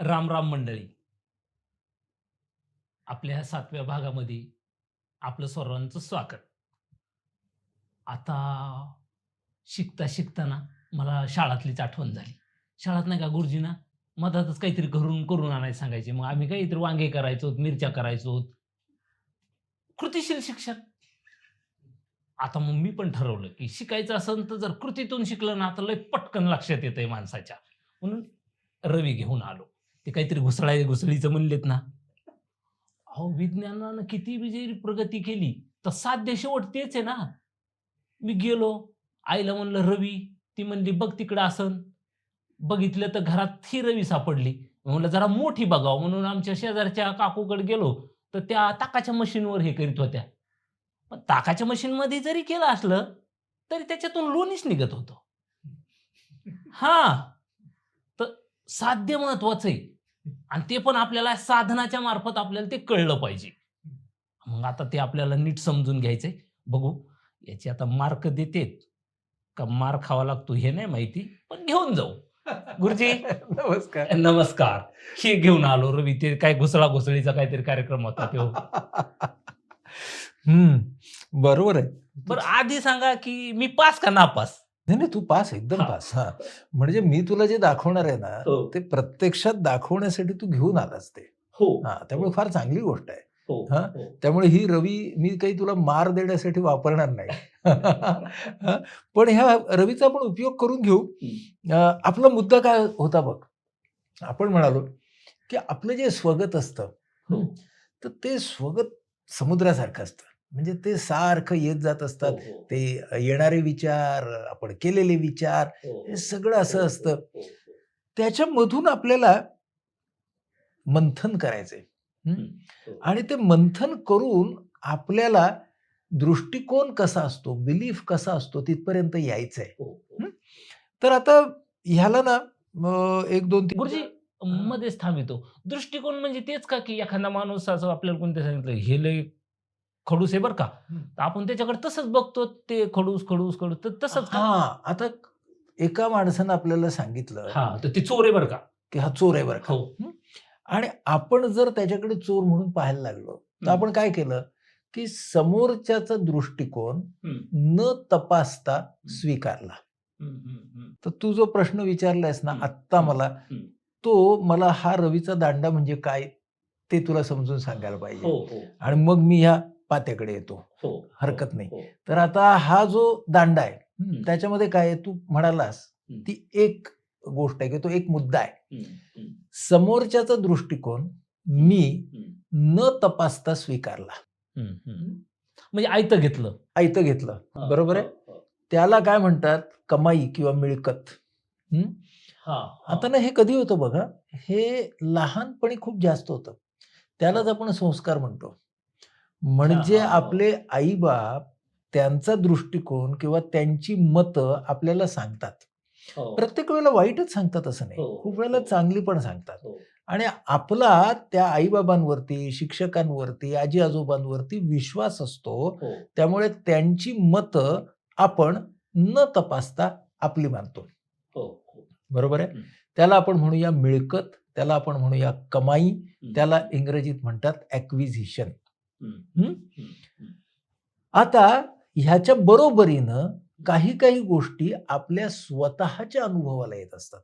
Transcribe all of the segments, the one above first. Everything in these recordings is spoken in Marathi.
राम राम मंडळी. आपल्या ह्या सातव्या भागामध्ये आपलं सर्वांचं स्वागत. आता शिकता शिकताना मला शाळातलीच आठवण झाली. शाळात नाही का गुरुजीना मधातच काहीतरी घरून करून आणायला सांगायचे. मग आम्ही काहीतरी वांगे करायचो मिरच्या करायचो. कृतीशील शिक्षण आता मग मी पण ठरवलं की शिकायचं असेल तर जर कृतीतून शिकलं ना तर लय पटकन लक्षात येतंय माणसाच्या. म्हणून रवी घेऊन आलो. ते काहीतरी घुसळाय घुसळीचं म्हणलेत ना. अहो विज्ञानानं किती बी प्रगती केली. तर साध्य शेवट तेच आहे ना. मी गेलो आईला म्हणलं रवी ती म्हणली बघ तिकडं असन बघितलं तर घरात ही रवी सापडली. म्हणलं जरा मोठी बघावं. म्हणून आमच्या शेजारच्या काकूकडे गेलो. तर त्या ताकाच्या मशीनवर हे करीत होत्या. पण ताकाच्या मशीनमध्ये जरी केलं असलं तरी त्याच्यातून लोणीच निघत होतं. हा. तर साध्य महत्वाचं आहे. आणि ते पण आपल्याला साधनाच्या मार्फत आपल्याला ते कळलं पाहिजे. मग आता ते आपल्याला नीट समजून घ्यायचंय. बघू याची आता मार्क देतेत का मार खावा लागतो हे नाही माहिती पण घेऊन जाऊ. गुरुजी. नमस्कार. नमस्कार. हे घेऊन आलो रवी. ते काय घुसळा घुसळीचा काहीतरी कार्यक्रम होता तो. हम्म बरोबर आहे. बरं आधी सांगा की मी पास का नापास? नाही नाही तू पास एकदम. पास. हा. म्हणजे मी तुला जे दाखवणार आहे ना हो. ते प्रत्यक्षात दाखवण्यासाठी तू घेऊन आलास ते. हो. हा त्यामुळे फार चांगली गोष्ट आहे. हो हा? त्यामुळे ही रवी मी काही तुला मार देण्यासाठी वापरणार नाही. हा? पण ह्या रवीचा आपण उपयोग करून घेऊ. आपला मुद्दा काय होता बघ. आपण म्हणालो की आपलं जे स्वगत असतं. तर ते स्वगत समुद्रासारखं असतं. म्हणजे ते सारखं येत जात असतात. ते येणारे विचार आपण केलेले विचार हे. सगळं असं असतं. त्याच्यामधून आपल्याला मंथन करायचंय. हं? आणि ते मंथन करून आपल्याला दृष्टिकोन कसा असतो बिलीफ कसा असतो तिथपर्यंत यायचंय. तर आता ह्याला ना एक दोन तीन गुरुजी मध्येच थांबितो दृष्टिकोन म्हणजे तेच का की एखादा माणूस असं आपल्याला कोणते सांगितलं हे लय खडूस आहे बरं का हं. आपण त्याच्याकडे तसंच बघतो ते खडूस खडूस खडूस तर तसंच का हा आता एका माणसानं आपल्याला सांगितलं हा तर ते चोर आहे बरं का की हा चोर आहे बरं का हो आणि आपण जर त्याच्याकडे चोर म्हणून पाहायला लागलो तर हं. आपण काय केलं की समोरच्याचा दृष्टिकोन हं. न तपासता स्वीकारला. तर तू जो प्रश्न विचारलायस ना हं. आत्ता मला हं. तो मला हा रवीचा दांडा म्हणजे काय ते तुला समजून सांगायला हो पाहिजे हो आणि मग मी ह्या पात्याकडे येतो. हो. हरकत नाही. हो, तर आता हा जो दांडा आहे. त्याच्यामध्ये काय तू म्हणालास. ती एक गोष्ट आहे की तो एक मुद्दा आहे. समोरच्याचा दृष्टिकोन मी न तपासता स्वीकारला. म्हणजे आयतं घेतलं. आयतं घेतलं. बरोबर आहे. त्याला काय म्हणतात? कमाई किंवा मिळकत. आता ना हे कधी होतं बघा? हे लहानपणी खूप जास्त होतं. त्यालाच आपण संस्कार म्हणतो. म्हणजे हा. आपले आईबाप त्यांचा दृष्टिकोन किंवा त्यांची मतं आपल्याला सांगतात हो, प्रत्येक वेळेला वाईटच सांगतात असं नाही हो, खूप वेळेला. चांगली पण सांगतात. आणि आपला त्या आईबाबांवरती शिक्षकांवरती आजी आजोबांवरती विश्वास असतो त्यामुळे त्यांची मतं आपण न तपासता आपली मानतो. बरोबर आहे. त्याला आपण म्हणूया मिळकत त्याला आपण म्हणूया कमाई त्याला इंग्रजीत म्हणतात ॲक्विझिशन आता ह्याच्या बरोबरीनं काही काही गोष्टी आपल्या स्वतःच्या अनुभवाला येत असतात.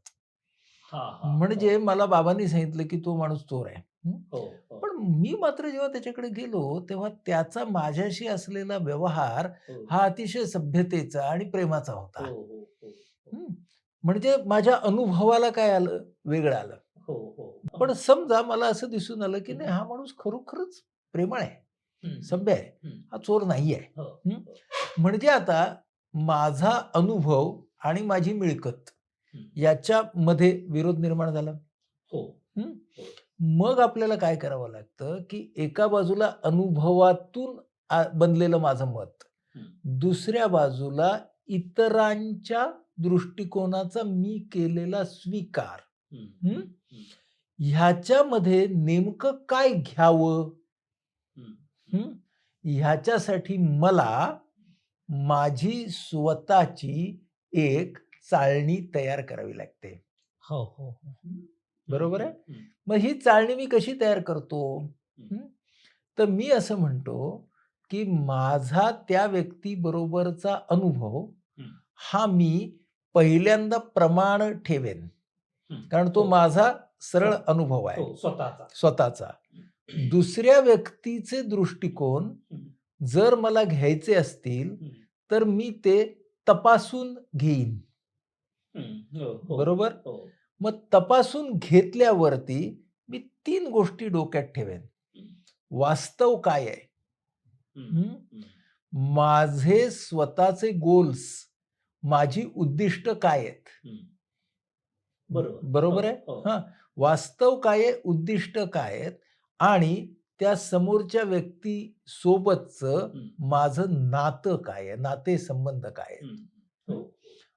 म्हणजे मला बाबांनी सांगितलं की तो माणूस चोर आहे. हं? हो, पण मी मात्र जेव्हा त्याच्याकडे गेलो तेव्हा त्याचा माझ्याशी असलेला व्यवहार हो, हा अतिशय सभ्यतेचा आणि प्रेमाचा होता? म्हणजे माझ्या अनुभवाला काय आलं? वेगळं आलं. पण समजा मला असं दिसून आलं की नाही हा माणूस खरोखरच प्रेमळ आहे. सभ्य आहे. हा चोर नाही आहे हो, हं? म्हणजे आता माझा अनुभव आणि माझी मिळकत हं. याच्यामध्ये विरोध निर्माण झाला हो, मग आपल्याला काय करावं लागतं की एका बाजूला अनुभवातून बनलेलं माझं मत हं. दुसऱ्या बाजूला इतरांच्या दृष्टिकोनाचा मी केलेला स्वीकार हं? ह्याच्यामध्ये नेमकं काय घ्यावं. हं? ह्याच्यासाठी मला माझी स्वतःची एक चाळणी तयार करावी लागते हो, हो, हो. बरोबर आहे. मग ही चाळणी मी कशी तयार करतो? तर मी असं म्हणतो की माझा त्या व्यक्तीबरोबरचा अनुभव हं. हा मी पहिल्यांदा प्रमाण ठेवेन. कारण तो हो. माझा सरळ हो. अनुभव आहे हो, स्वतःचा स्वतःचा दुसऱ्या व्यक्तीचे दृष्टिकोन. जर मला घ्यायचे असतील. तर मी ते तपासून घेईन. बरोबर. मग तपासून घेतल्यावरती मी तीन गोष्टी डोक्यात ठेवेन वास्तव काय आहे. माझे स्वतःचे गोल्स माझी उद्दिष्ट काय आहेत बरोबर हो, आहे हो. हा वास्तव काय आहे उद्दिष्ट काय आहेत आणि त्या समोरच्या व्यक्ती सोबतचं. माझं नातं काय आहे नाते संबंध काय. हो.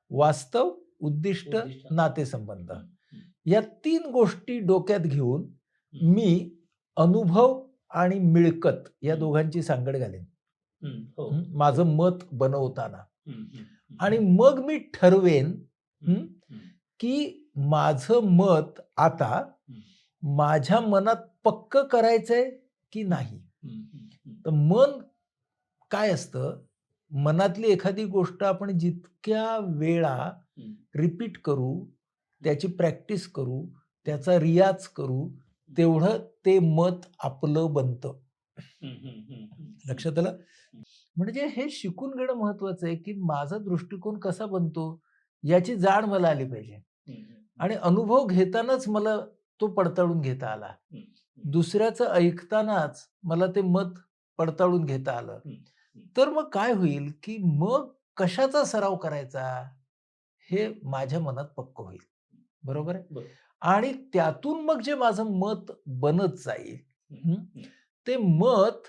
वास्तव उद्दिष्ट. नातेसंबंध हम्म. या तीन गोष्टी डोक्यात घेऊन. मी अनुभव आणि मिळकत या. दोघांची सांगड घालेन. हो. माझं मत बनवताना. आणि मग मी ठरवेन. की माझं मत आता माझ्या मनात पक्क करायचंय की नाही. तर मन काय असतं मनातली एखादी गोष्ट आपण जितक्या वेळा. रिपीट करू त्याची प्रॅक्टिस करू त्याचा रियाज करू तेवढं ते मत आपलं बनतं. लक्षात आलं म्हणजे हे शिकून घेणं महत्वाचं आहे की माझा दृष्टिकोन कसा बनतो याची जाण मला आली पाहिजे. आणि अनुभव घेतानाच मला तो पडताळून घेता आला. दुसऱ्याचं ऐकतानाच मला ते मत पडताळून घेता आलं. तर मग काय होईल की मग कशाचा सराव करायचा हे माझ्या मनात पक्क होईल बरोबर आहे. आणि त्यातून मग जे माझं मत बनत जाईल? ते मत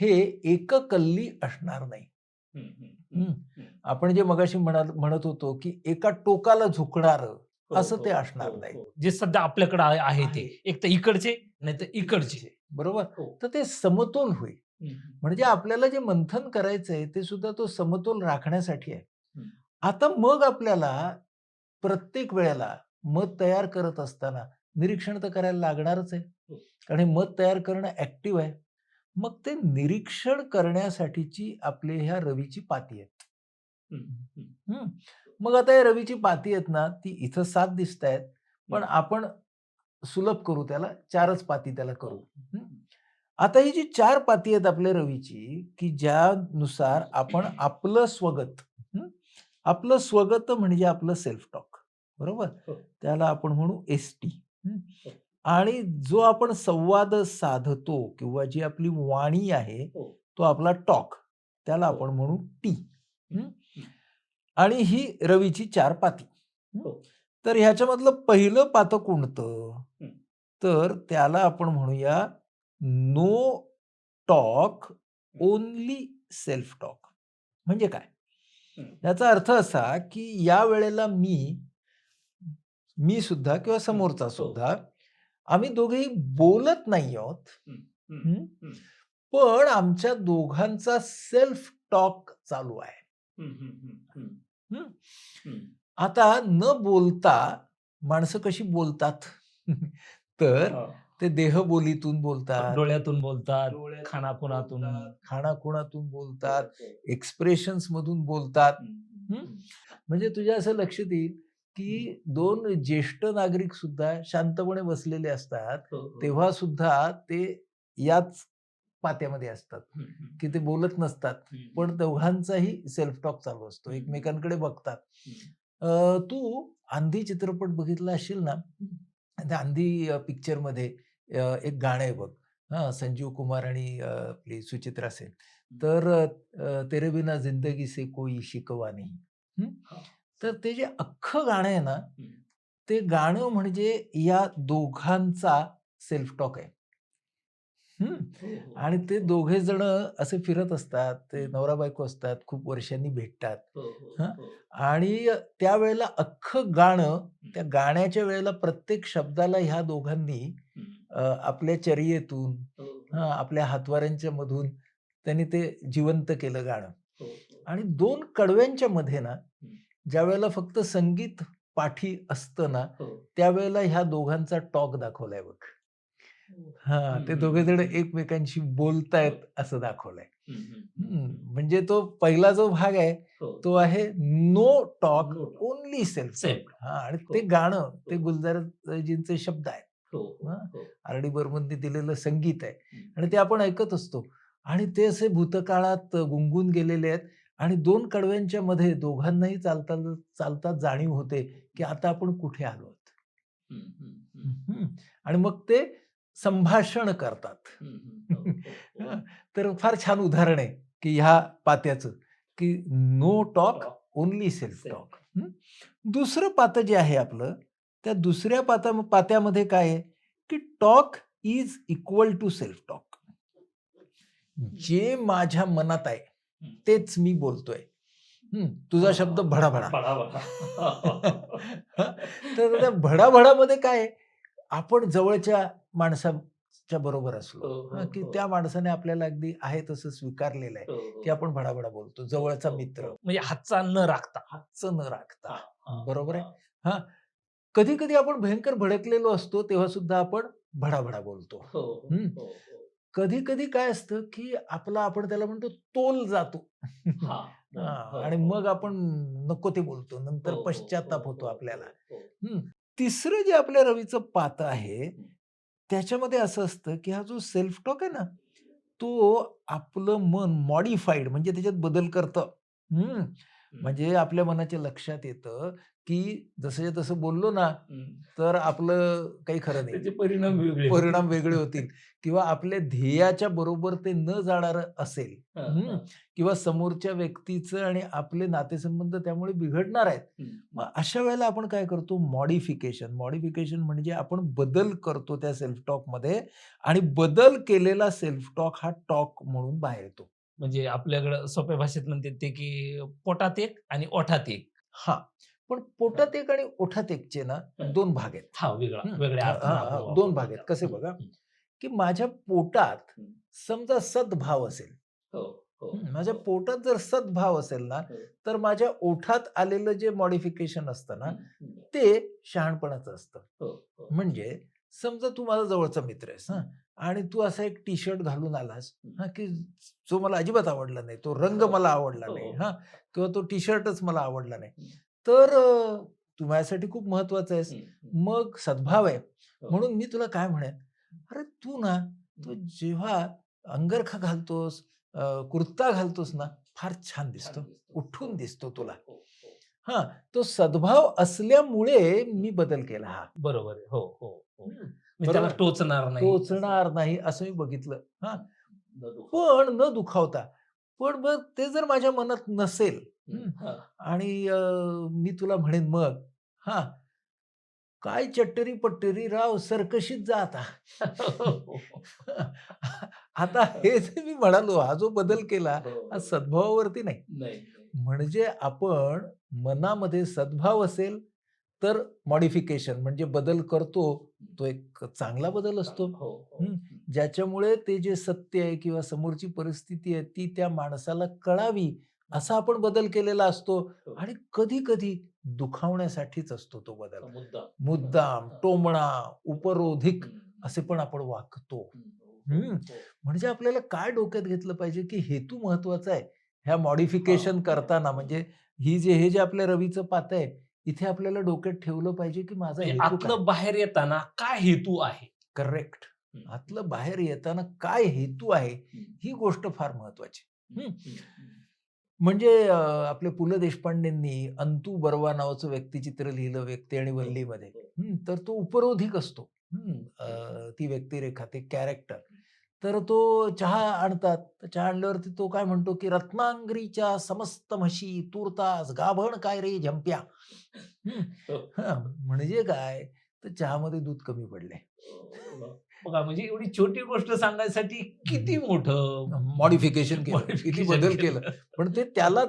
हे एककल्ली असणार नाही. आपण जे मगाशी म्हणत होतो की एका टोकाला झुकणार असं ते हो, असणार हो, नाही. हो. जे सध्या आपल्याकडे आहे ते. एक तर इकडचे नाही तर इकडचे बरोबर हो. तर ते समतोल होईल. म्हणजे आपल्याला जे मंथन करायचंय ते सुद्धा तो समतोल राखण्यासाठी आहे हं. आता मग आपल्याला प्रत्येक वेळेला मत तयार करत असताना निरीक्षण तर करायला लागणारच आहे हो. हे मत तयार करणं ऍक्टिव्ह आहे मग ते निरीक्षण करण्यासाठीची आपले ह्या रवीची पाती आहेत. हं. मग आता या रवीची पाती आहेत ना ती इथं सात दिसत आहेत पण. आपण सुलभ करू त्याला चारच पाती त्याला करू. आता ही जी चार पाती आहेत आपल्या रवीची की ज्यानुसार आपण आपलं स्वगत? आपलं स्वगत म्हणजे आपलं सेल्फ टॉक बरोबर हो. त्याला आपण म्हणू एस टी हो. आणि जो आपण संवाद साधतो किंवा जी आपली वाणी आहे हो. तो आपला टॉक त्याला. आपण म्हणू टी. आणि ही रवीची चार पाती. हं? तर ह्याच्यामधलं पहिलं पातं कोणतं. तर त्याला आपण म्हणूया no talk only self talk. म्हणजे काय. याचा अर्थ असा की या वेळेला मी मी सुद्धा किंवा समोरचा हो. सुद्धा आम्ही दोघेही बोलत नाही आहोत. पण आमच्या दोघांचा सेल्फ टॉक चालू आहे. आता न बोलता माणसं कशी बोलतात तर हा. ते देहबोलीतून बोलतात डोळ्यातून बोलतात डोळ्यातून. बोलतात, खाणाखुणातून बोलतात एक्सप्रेशन्स मधून बोलतात. म्हणजे तुझ्या असं लक्षात येईल की दोन ज्येष्ठ नागरिक सुद्धा शांतपणे बसलेले असतात हो, हो. तेव्हा सुद्धा ते याच पात्यामध्ये असतात. की ते बोलत नसतात. पण दोघांचाही सेल्फ टॉक चालू असतो. एकमेकांकडे बघतात तू आंधी चित्रपट बघितला असशील ना त्या आंधी पिक्चरमध्ये एक गाणं आहे बघ हा संजीव कुमार आणि आपली सुचित्रा सेन तर तेरे बिना जिंदगी से कोई शिकवा नाही. तर ते जे अख्खं गाणं आहे ना. ते गाणं म्हणजे या दोघांचा सेल्फ टॉक आहे. आणि ते दोघे जण असे फिरत असतात ते हं. नवरा बायको असतात खूप वर्षांनी भेटतात हो, हो, हं? हो. आणि त्यावेळेला अख्खं गाणं त्या गाण्याच्या वेळेला प्रत्येक शब्दाला ह्या दोघांनी आपल्या चर्येतून हो, हो. हं, आपल्या हातवाऱ्यांच्या मधून त्यांनी ते जिवंत केलं गाणं हो, हो. आणि दोन कडव्यांच्या मध्ये ना हं. ज्या वेळेला फक्त संगीत पाठी असतं ना हो. त्यावेळेला ह्या दोघांचा टॉक दाखवलाय बघ हा ते दोघे जण. एकमेकांशी बोलतायत असं दाखवलंय. म्हणजे तो पहिला जो भाग आहे हो. तो आहे नो टॉक. Only self. हा आणि हो. ते गाणं ते हो. गुलजारजींचे शब्द आहेत हो, हो, हा. हो. आर डी बर्मनने दिलेलं संगीत आहे. आणि ते आपण ऐकत असतो आणि ते असे भूतकाळात गुंगून गेलेले आहेत आणि दोन कडव्यांच्या मध्ये दोघांनाही चालता चालता जाणीव होते की आता आपण कुठे आलो आहोत. आणि मग ते संभाषण करतात. हो, हो, हो. तर फार छान उदाहरण आहे की ह्या पात्याचं की no talk. Only self. Talk दुसरं पातं जे आहे आपलं त्या दुसऱ्या पाता पात्यामध्ये काय आहे की talk is equal to self talk जे माझ्या मनात आहे. तेच मी बोलतोय हम्म, तुझा शब्द भडाभडा. तर त्या भडाभडामध्ये काय? आपण जवळच्या माणसाच्या बरोबर असलो हो, हो, की हो. त्या माणसाने आपल्याला अगदी आहे तसं स्वीकारलेलं आहे. की आपण भडाभडा बोलतो जवळचा मित्र. म्हणजे हातचा न राखता हातचं न राखता बरोबर आहे हा. कधी कधी आपण भयंकर भडकलेलो असतो तेव्हा सुद्धा आपण भडाभडा बोलतो हम्म. कधी कधी काय असतं की आपला आपण त्याला म्हणतो तोल जातो आणि. मग आपण नको ते बोलतो नंतर पश्चाताप होतो आपल्याला. तिसरं जे आपल्या रवीचं पात आहे त्याच्यामध्ये असं असतं की हा जो सेल्फ टॉक आहे ना तो आपलं मन मॉडिफाईड म्हणजे त्याच्यात बदल करतं हम्म. म्हणजे आपल्या मनाच्या लक्षात येतं की जसं तसं बोललो ना. तर आपलं काही खरं नाही. परिणाम वेगळे परिणाम वेगळे होतील. किंवा आपल्या ध्येयाच्या बरोबर ते न जाणारं असेल. किंवा समोरच्या व्यक्तीचं आणि आपले नातेसंबंध त्यामुळे बिघडणार आहेत. मग अशा वेळेला आपण काय करतो? मॉडिफिकेशन. मॉडिफिकेशन म्हणजे आपण बदल करतो त्या सेल्फ टॉकमध्ये आणि बदल केलेला सेल्फ टॉक हा टॉक म्हणून बाहेर येतो. म्हणजे आपल्याकडं सोप्या भाषेत म्हणते ते की पोटात एक आणि ओठात एक हा पण पोटात एक आणि ओठात एकचे ना. दोन भाग आहेत हा वेगळा. वेगळ्या दोन भाग आहेत. कसे बघा? की माझ्या पोटात. समजा सद्भाव असेल हो, हो, माझ्या हो. पोटात जर सद्भाव असेल ना. तर माझ्या ओठात आलेलं जे मॉडिफिकेशन असतं ना. ते शहाणपणाचं असतं. म्हणजे समजा तू माझा जवळचा मित्र आहेस हा आणि तू असा एक टी शर्ट घालून आलास हा. की जो मला अजिबात आवडला नाही तो रंग हो, मला आवडला नाही हो. हा किंवा तो टी शर्टच मला आवडला नाही. तर तू माझ्यासाठी खूप महत्त्वाचा आहेस. मग सद्भाव आहे. हो. म्हणून मी तुला काय म्हणेन अरे तू ना तू जेव्हा अंगरखा घालतोस कुर्ता घालतोस ना फार छान दिसतो. उठून दिसतो तुला. हो, तो सद्भाव असल्यामुळे मी बदल केला हा. बरोबर हो. हो. त्याला. टोचणार नाही टोचणार नाही असं मी बघितलं हा. पण न दुखावता पण मग ते जर माझ्या मनात नसेल. हा. आणि मी तुला म्हणेन मग हा काय चट्टरी पट्टरी राव सरकशीत जा आता आता हे जे मी म्हणालो हा जो बदल केला हो, हा हो. सद्भावावरती नाही नाही म्हणजे आपण मनामध्ये सद्भाव असेल तर मॉडिफिकेशन म्हणजे बदल करतो तो एक चांगला बदल असतो. हो, हो. ज्याच्यामुळे ते जे सत्य आहे किंवा समोरची परिस्थिती आहे ती त्या माणसाला कळावी असा आपण बदल केलेला असतो हो. आणि कधी कधी दुखावण्यासाठीच असतो तो बदल. मुद्दा मुद्दाम. टोमणा उपरोधिक. असे पण आपण वागतो. हम्म. म्हणजे आपल्याला काय डोक्यात घेतलं पाहिजे की हेतू महत्त्वाचा आहे. ह्या मॉडिफिकेशन. करताना म्हणजे ही जे हे जे आपल्या रवीचं पात आहे इथे आपल्याला डोक्यात ठेवलं पाहिजे की माझा म्हणजे आतलं बाहेर येताना काय हेतू आहे? करेक्ट. आतलं बाहेर येताना काय हेतू आहे. ही. गोष्ट फार महत्वाची. म्हणजे आपले पु ल देशपांडेंनी अंतू बर्वा नावाचं व्यक्तिचित्र लिहिलं व्यक्ती आणि वल्लीमध्ये. हम्म, तर तो उपरोधिक असतो. ती व्यक्तिरेखा ते कॅरेक्टर तर तो चहा आणतात. तर चहा आणल्यावरती तो काय म्हणतो की रत्नांगरीच्या समस्त म्हशी तुरतास गाभण काय रे झंप्या? हो. हा, म्हणजे काय? तर चहामध्ये दूध कमी पडले बघा म्हणजे एवढी छोटी गोष्ट सांगायसाठी किती मोठं मॉडिफिकेशन केलं. किती बदल केलं. पण ते त्याला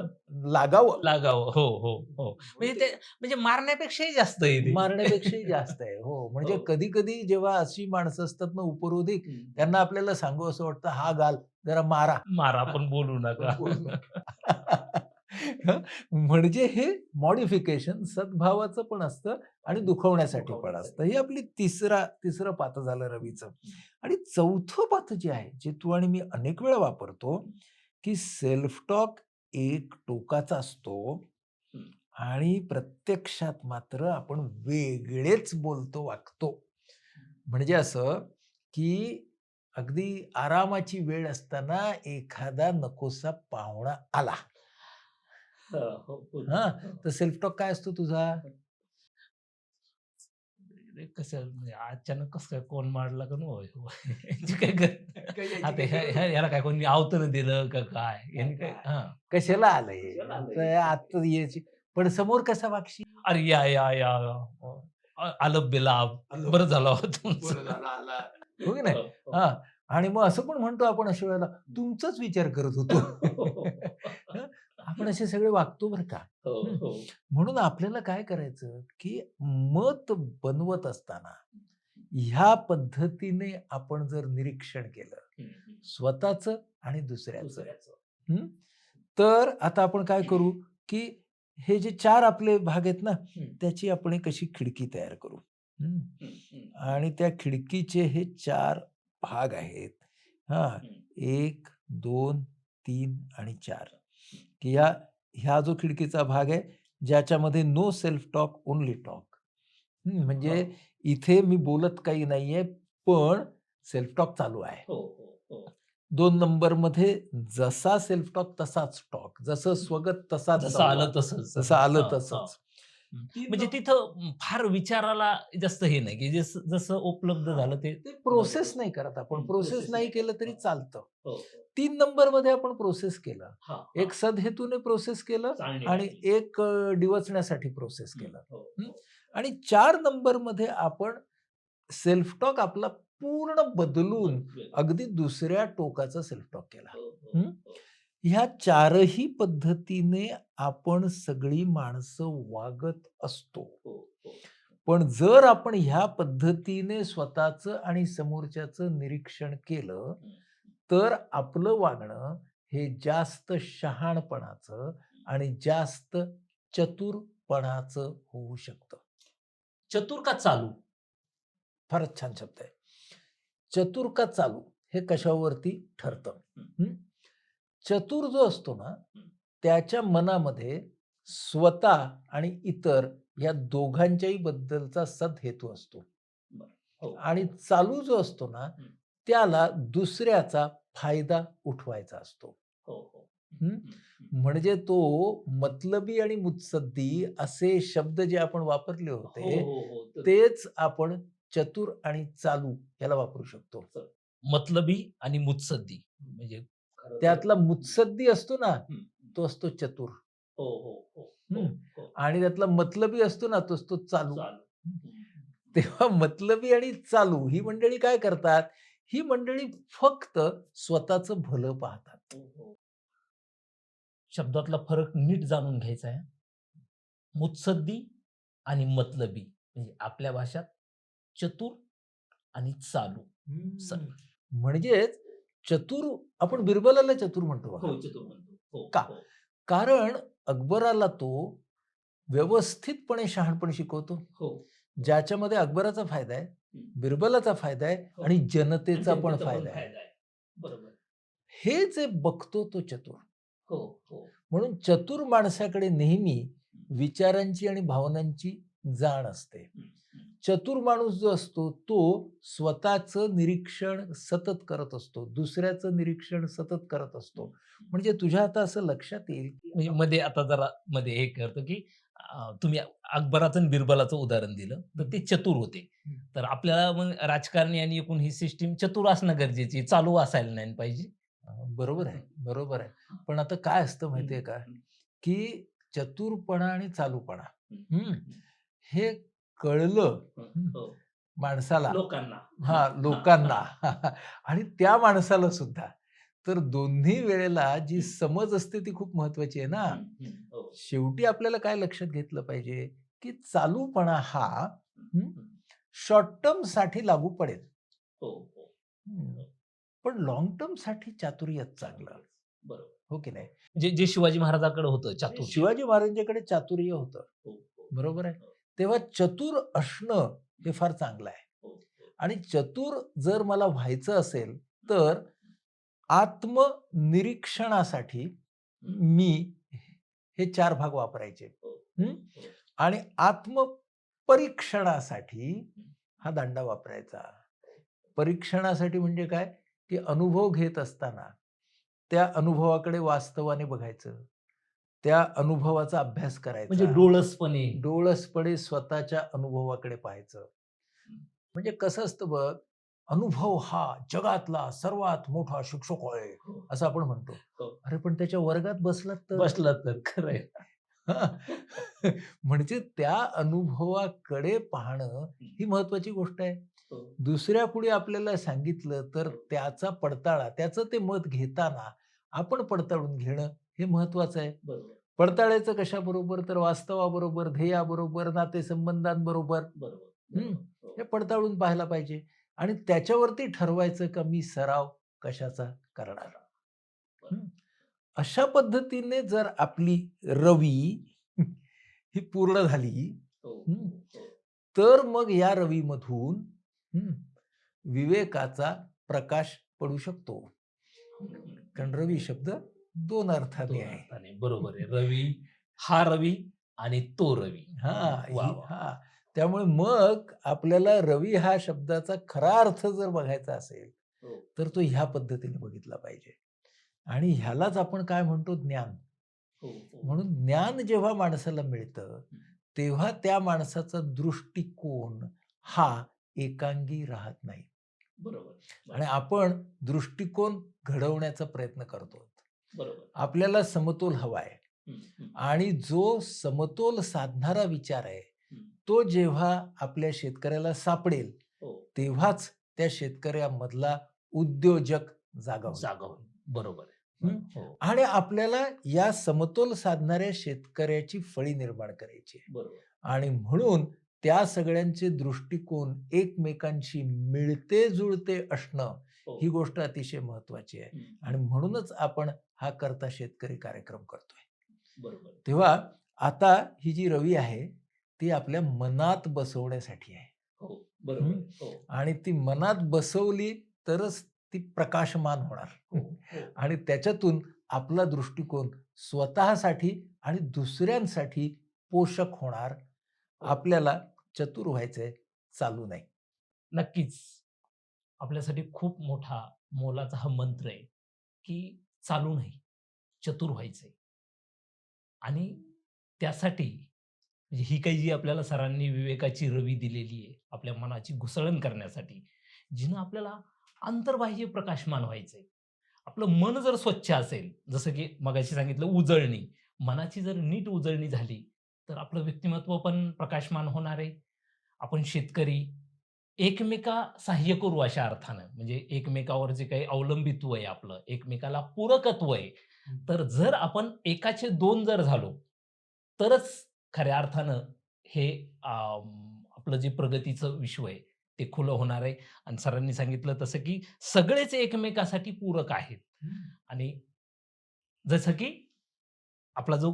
लागावं. लागावं. हो हो हो. म्हणजे ते म्हणजे मारण्यापेक्षाही जास्त आहे. मारण्यापेक्षाही जास्त आहे. हो. म्हणजे हो. कधी कधी जेव्हा अशी माणसं असतात ना उपरोधिक. त्यांना आपल्याला सांगू असं वाटतं हा गाल जरा मारा. मारा पण बोलू नका. म्हणजे हे मॉडिफिकेशन सद्भावाचं पण असतं आणि दुखवण्यासाठी पण असतं. हे आपली तिसरा तिसरं पातं झालं रवीचं. आणि चौथं पातं जे आहे जे तू आणि मी अनेक वेळा वापरतो की सेल्फ टॉक एक टोकाचा असतो. आणि प्रत्यक्षात मात्र आपण वेगळेच बोलतो वागतो. म्हणजे असं की अगदी आरामाची वेळ असताना एखादा नकोसा पाहुणा आला. हा, तर सेल्फ टॉक काय असतो तुझा? कसं म्हणजे अचानक कसं काय कोण मारला का नो यांची काय गरज आता ह्याला काय कोणी आवतन दिलं का काय? यांनी काय हा. कशाला आलंय आता यायची. पण समोर कसा वागशी? अरे या या या. अ- आलं बिलाब बरं झालं हो तुमचं. हो की नाही? हा आणि मग असं पण म्हणतो आपण अशा वेळेला तुमचाच विचार करत होतो. आपण असे सगळे वागतो बरं का. हो, हो. म्हणून आपल्याला काय करायचं की मत बनवत असताना ह्या पद्धतीने आपण जर निरीक्षण केलं. स्वतःच आणि दुसऱ्याचं? तर आता आपण काय करू की हे जे चार आपले भाग आहेत ना त्याची आपण एक अशी खिडकी तयार करू. आणि त्या खिडकीचे हे चार भाग आहेत. हा. एक दोन तीन आणि चार. की ह्या ह्या जो खिडकीचा भाग आहे ज्याच्यामध्ये no self talk only talk म्हणजे हो, इथे मी बोलत काही नाहीये पण सेल्फ टॉक चालू आहे हो, हो, हो. दोन नंबरमध्ये जसा सेल्फ टॉक तसाच टॉक जसं स्वगत तसाच जसं संवाद. आलं तसंच जसं आलं हा, हा. तसंच म्हणजे तिथं फार विचाराला जास्त हे नाही की जस- जसं उपलब्ध झालं ते प्रोसेस नाही करत आपण. प्रोसेस नाही. केलं तरी चालतं. हो, तीन नंबरमध्ये आपण प्रोसेस केलं. एक सदहेतूने प्रोसेस केलं आणि. एक डिवचण्यासाठी प्रोसेस केलं. हो, हं? आणि चार नंबरमध्ये आपण सेल्फ टॉक आपला पूर्ण बदलून अगदी दुसऱ्या टोकाचा सेल्फ टॉक केला. ह्या चारही पद्धतीने आपण सगळी माणसं वागत असतो. हो, हो. पण जर आपण ह्या पद्धतीने स्वतःचं आणि समोरच्याचं निरीक्षण केलं तर आपलं वागणं हे जास्त शहाणपणाचं आणि जास्त चतुरपणाचं होऊ शकतं. चतुर का चालू? फारच छान शब्द आहे. चतुर का चालू हे कशावरती ठरतं? चतुर जो असतो ना त्याच्या मनामध्ये स्वतः आणि इतर या दोघांच्याही बद्दलचा सदहेतू असतो. हो. आणि चालू जो असतो ना. त्याला दुसऱ्याचा फायदा उठवायचा असतो. हो, हो. म्हणजे तो मतलबी आणि मुत्सद्दी असे शब्द जे आपण वापरले होते तेच आपण चतुर आणि चालू याला वापरू शकतो. मतलबी आणि मुत्सद्दी. म्हणजे त्यातला मुत्सद्दी असतो ना तो असतो चतुर. हो हो हो. आणि त्यातला मतलबी असतो ना तो असतो चालू. तेव्हा मतलबी आणि चालू ही मंडळी काय करतात? ही मंडळी फक्त स्वतःचं भलं पाहतात. शब्दातला फरक नीट जाणून घ्यायचा आहे. मुत्सद्दी आणि मतलबी. म्हणजे आपल्या भाषात चतुर आणि चालू. म्हणजेच चतुर आपण बिरबलाला चतुर म्हणतो. हो चतुर म्हणतो हो, का? हो. कारण अकबराला तो व्यवस्थितपणे शहाणपण शिकवतो हो ज्याच्यामध्ये अकबराचा फायदा आहे. बिरबलाचा फायदा आहे हो. आणि जनतेचा पण फायदा आहे बरोबर हे जे बघतो तो चतुर हो हो म्हणून चतुर माणसाकडे नेहमी विचारांची आणि भावनांची जाण असते. चतुर माणूस जो असतो तो स्वतःचं निरीक्षण सतत करत असतो. दुसऱ्याचं निरीक्षण सतत करत असतो. म्हणजे तुझ्या आता असं लक्षात येईल की म्हणजे मध्ये आता जरा मध्ये हे करतो की तुम्ही अकबराचं आणि बिरबलाचं उदाहरण दिलं तर ते चतुर होते. तर आपल्याला मग राजकारणी आणि एकूण ही सिस्टीम चतुर असणं गरजेची चालू असायला नाही पाहिजे. बरोबर आहे बरोबर आहे. पण आता काय असतं माहितीये का? की चतुरपणा आणि चालूपणा. हम्म, हे कळलं हं. माणसाला. लोकांना. हा लोकांना. आणि त्या माणसाला सुद्धा. तर दोन्ही वेळेला जी समज असते ती खूप महत्वाची आहे ना. हं. शेवटी आपल्याला काय लक्षात घेतलं पाहिजे? की चालूपणा हा शॉर्ट टर्मसाठी लागू पडेल. हो पण लॉंग टर्मसाठी चातुर्यच चांगलं. बरोबर. हो की नाही? जे जे शिवाजी महाराजांकडे होतं चातुर्य. शिवाजी महाराजांच्याकडे चातुर्य होतं. बरोबर आहे? तेव्हा चतुर असणं हे फार चांगलं आहे. हो, हो. आणि चतुर जर मला व्हायचं असेल तर आत्मनिरीक्षणासाठी मी हे चार भाग वापरायचे. हं? आणि आत्मपरीक्षणासाठी हा दांडा वापरायचा. परीक्षणासाठी म्हणजे काय? की अनुभव घेत असताना त्या अनुभवाकडे वास्तवाने बघायचं. त्या अनुभवाचा अभ्यास करायचा म्हणजे डोळसपणे. डोळसपणे स्वतःच्या अनुभवाकडे पाहायचं. म्हणजे कसं असतं बघ अनुभव हा जगातला सर्वात मोठा शिक्षक आहे असं आपण म्हणतो. हो. अरे पण त्याच्या वर्गात बसलात तर? बसलं तर खरंय म्हणजे त्या अनुभवाकडे पाहणं ही. महत्वाची गोष्ट आहे. दुसऱ्या पुढे आपल्याला सांगितलं तर त्याचा पडताळा त्याचं ते मत घेताना आपण पडताळून घेणं हे महत्वाचं आहे. पडताळायचं कशाबरोबर? तर वास्तवाबरोबर ध्येयाबरोबर नातेसंबंधांबरोबर. बरोबर हं. हो. पडताळून पाहायला पाहिजे. आणि त्याच्यावरती ठरवायचं का मी सराव कशाचा करणार. अशा पद्धतीने जर आपली रवी ही पूर्ण झाली हो, हं. तर मग या रवीमधून विवेकाचा प्रकाश पडू शकतो. कारण रवी शब्द दोन अर्थाने दोन आहे. अर्थाने. बरोबर आहे. रवी हा रवी आणि तो रवी. हा वा, ही- वा. हा. त्यामुळे मग आपल्याला रवी हा शब्दाचा खरा अर्थ जर बघायचा असेल हो. तर तो ह्या पद्धतीने बघितला पाहिजे. आणि ह्यालाच आपण काय म्हणतो? ज्ञान. हो, हो. म्हणून ज्ञान जेव्हा माणसाला मिळतं तेव्हा त्या माणसाचा दृष्टिकोन हा एकांगी राहत नाही. बरोबर आणि आपण दृष्टिकोन घडवण्याचा प्रयत्न करतो. आपल्याला समतोल हवा आहे. आणि जो समतोल साधणारा विचार आहे. तो जेव्हा आपल्या शेतकऱ्याला सापडेल हो. तेव्हाच त्या शेतकऱ्यामधला उद्योजक जागा. जागा. बरोबर आहे हं? आणि आपल्याला या समतोल साधणाऱ्या शेतकऱ्याची फळी निर्माण करायची आणि म्हणून त्या सगळ्यांचे दृष्टिकोन एकमेकांशी मिळते जुळते असणं हो. ही गोष्ट अतिशय महत्वाची आहे. आणि म्हणूनच आपण हा करता शेतकरी कार्यक्रम करतोय. बरोबर. तेव्हा आता ही जी रवी आहे ती आपल्या मनात बसवण्यासाठी आहे. हो बरोबर. हं. आणि ती मनात बसवली तरच ती प्रकाशमान होणार. आणि त्याच्यातून आपला दृष्टिकोन स्वतःसाठी आणि दुसऱ्यांसाठी पोषक होणार. आपल्याला चतुर व्हायचंय चालू नाही. नक्कीच. आपल्यासाठी खूप मोठा मोलाचा हा मंत्र आहे की चालू नाही चतुर व्हायचंय. आणि त्यासाठी म्हणजे ही काही जी आपल्याला सरांनी विवेकाची रवी दिलेली आहे आपल्या मनाची घुसळण करण्यासाठी जिनं आपल्याला आंतरबाह्य प्रकाशमान व्हायचंय. आपलं मन जर स्वच्छ असेल जसं की मगाशी सांगितलं उजळणी मनाची जर नीट उजळणी झाली तर आपलं व्यक्तिमत्व पण प्रकाशमान होणार आहे. आपण शेतकरी एकमेका सहाय्य करू अशा अर्थानं. म्हणजे एकमेकावर जे काही अवलंबित्व आहे आपलं एकमेकाला पूरकत्व आहे. तर जर आपण एकाचे दोन जर झालो तरच खऱ्या अर्थानं हे आपलं जे प्रगतीचं विश्व आहे ते खुलं होणार आहे. आणि सरांनी सांगितलं तसं की सगळेच एकमेकासाठी पूरक आहेत. आणि जसं की आपला जो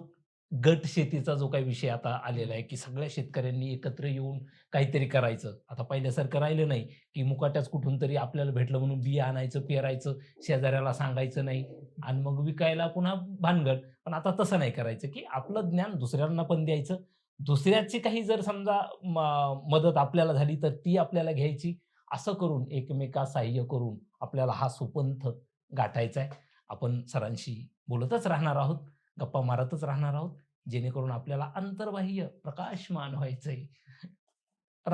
गट शेतीचा जो काही विषय आता आलेला आहे की सगळ्या शेतकऱ्यांनी एकत्र येऊन काहीतरी करायचं. आता पहिल्यासारखं राहिलं नाही की मुकाट्याच कुठून तरी आपल्याला भेटलं म्हणून बिया आणायचं पेरायचं शेजाऱ्याला सांगायचं नाही आणि मग विकायला पुन्हा भानगड. पण आता तसं नाही करायचं की आपलं ज्ञान दुसऱ्यांना पण द्यायचं. दुसऱ्याची काही जर समजा म- मदत आपल्याला झाली तर ती आपल्याला घ्यायची. असं करून एकमेका सहाय्य करून आपल्याला हा सुपंथ गाठायचा आहे. आपण सरांशी बोलतच राहणार आहोत गप्पा मारतच राहणार आहोत. जेणेकरून आपल्याला अंतर्बाह्य प्रकाशमान व्हायचंय.